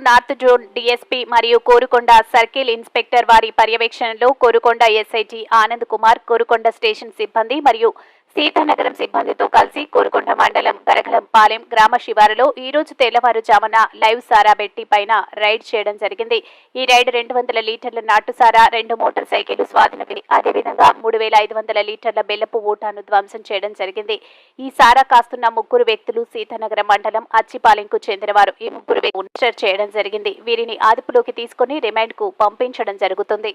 North zone DSP మరియు Korukonda circle inspector వారి పర్యవేక్షణలో కోరుకొండ ఎస్ఐటి ఆనంద్ కుమార్ కోరుకొండ స్టేషన్ సిబ్బంది మరియు సీతానగరం సిబ్బందితో కలిసి కోరుకొండ మండలం గరగలంపాలెం గ్రామ శివారులో ఈ రోజు తెల్లవారుజామున లైవ్ సారా బెట్టి పైన రైడ్ చేయడం జరిగింది. ఈ రైడ్ రెండు వందల లీటర్ల నాటు సారా రెండు మోటార్ సైకిళ్ళు స్వాధీనమిది అదేవిధంగా మూడు వేల ఐదు వందల లీటర్ల బెల్లపు ఓటాను ధ్వంసం చేయడం జరిగింది. ఈ సారా కాస్తున్న ముగ్గురు వ్యక్తులు సీతానగరం మండలం అచ్చిపాలెంకు చెందినవారు. ఈ ముగ్గురు చేయడం జరిగింది. వీరిని అదుపులోకి తీసుకుని రిమాండ్కు పంపించడం జరుగుతుంది.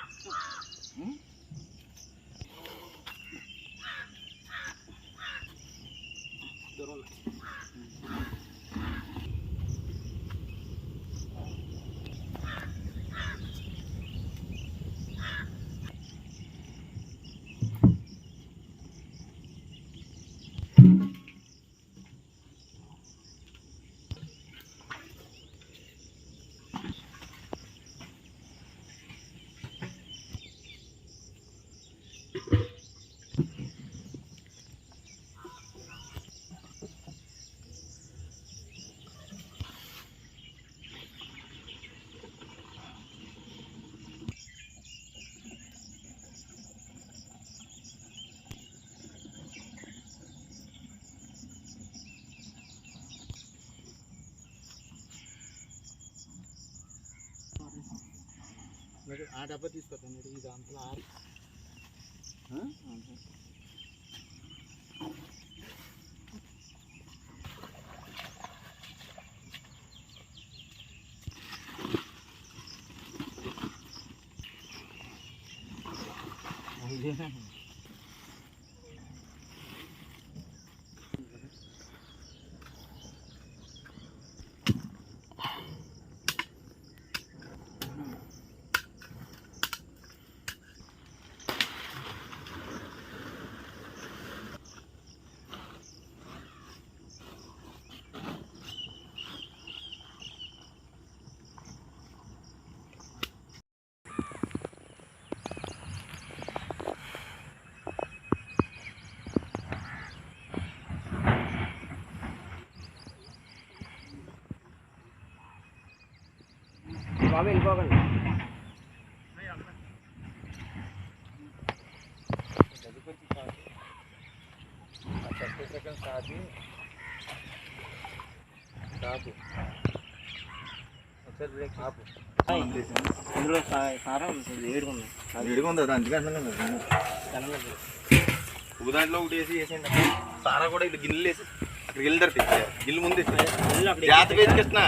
మరి ఆ డబ్బా తీసుకొస్తాను మరి ఇది అంతలో ఆరి ఆ? బాబు వెళ్ళిపోకండి. ఒకసారి బ్రేక్ ఆపు ఇందులో సారా ఉప్పు దాంట్లో ఒకటి వేసి వేసేయండి సారా కూడా ఇటు గిన్నెలు వేసి అక్కడ గిన్నె తడితే గిన్నె ముందు వేసి జాత వేసుకెట్టినా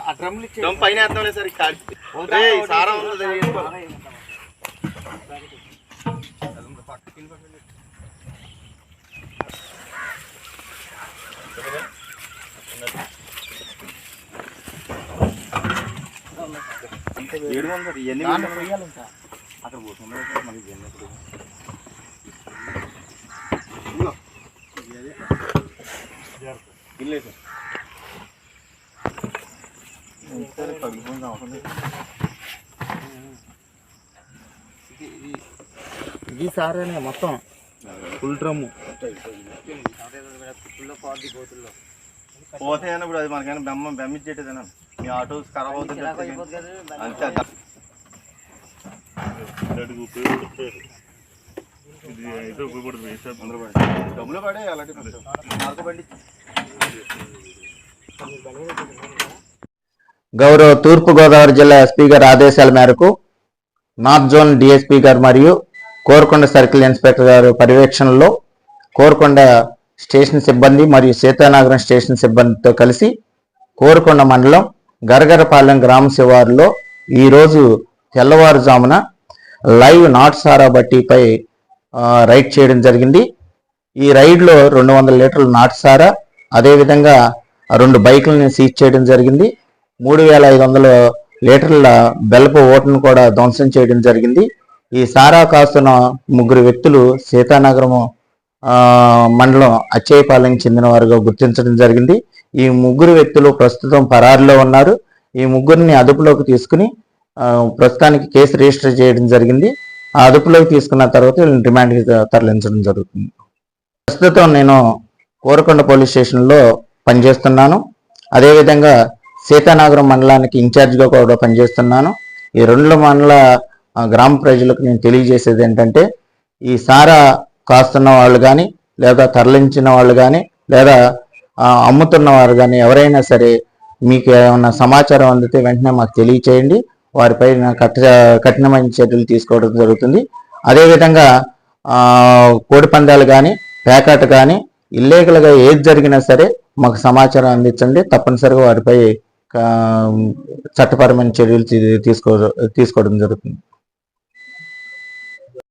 ఆ డ్రమ్లు ఇచ్చే దమ్ పైన వేస్తాం లేదు సార్ ఏయ్, సారా ఉన్నది. ఉంది సార్ ఇవన్నీ అక్కడ పోతున్నాయి సార్ మనకి ఇవన్నీ ఇప్పుడు. గిన్నెలు వేసాం. సరే, పగిలిపోయింది అవసరం. ఇది సారేనే మొత్తం. ఫుల్ డ్రమ్ము పోతే అయినా ఇప్పుడు అది మనకైనా బెమ్మ బెమ్మిచ్చేటేదేనా మీ ఆటో ఖరాబ్ అవుతుంది అంతే. డబ్బులు పడే అలాంటి మార్కు బండి గౌరవ తూర్పుగోదావరి జిల్లా ఎస్పీ గారి ఆదేశాల మేరకు నార్త్ జోన్ డిఎస్పీ గారు మరియు కోరకొండ సర్కిల్ ఇన్స్పెక్టర్ గారు పర్యవేక్షణలో కోరకొండ స్టేషన్ సిబ్బంది మరియు సీతానగరం స్టేషన్ సిబ్బందితో కలిసి కోరకొండ మండలం గరగరపాలెం గ్రామ శివారులో ఈరోజు తెల్లవారుజామున లైవ్ నాట్ సారా బట్టీపై రైడ్ చేయడం జరిగింది. ఈ రైడ్లో రెండు వందల లీటర్ల నాటు సారా అదేవిధంగా రెండు బైకులను సీజ్ చేయడం జరిగింది. మూడు వేల ఐదు వందల లీటర్ల బెల్లపు ఓటును కూడా ధ్వంసం చేయడం జరిగింది. ఈ సారా కాస్తున్న ముగ్గురు వ్యక్తులు సీతానగరం మండలం అచ్చేయపాలెం చెందిన వారుగా గుర్తించడం జరిగింది. ఈ ముగ్గురు వ్యక్తులు ప్రస్తుతం పరారులో ఉన్నారు. ఈ ముగ్గురిని అదుపులోకి తీసుకుని ప్రస్తుతానికి కేసు రిజిస్టర్ చేయడం జరిగింది. ఆ అదుపులోకి తీసుకున్న తర్వాత వీళ్ళని రిమాండ్కి తరలించడం జరుగుతుంది. ప్రస్తుతం నేను కోరకొండ పోలీస్ స్టేషన్లో పనిచేస్తున్నాను. అదేవిధంగా సీతానగరం మండలానికి ఇన్ఛార్జ్గా కూడా పనిచేస్తున్నాను. ఈ రెండు మండల గ్రామ ప్రజలకు నేను తెలియజేసేది ఏంటంటే ఈ సారా కాస్తున్న వాళ్ళు కానీ లేదా తరలించిన వాళ్ళు కానీ లేదా అమ్ముతున్న వారు కానీ ఎవరైనా సరే మీకు ఏమైనా సమాచారం అందితే వెంటనే మాకు తెలియచేయండి. వారిపై కఠ కఠినమైన చర్యలు తీసుకోవడం జరుగుతుంది. అదేవిధంగా కోడిపందాలు కోడి పందాలు కానీ పేకాట కానీ ఇల్లీగల్గా ఏది జరిగినా సరే మాకు సమాచారం అందించండి. తప్పనిసరిగా వారిపై చట్టపరమైన చర్యలు తీసుకో తీసుకోవడం జరుగుతుంది.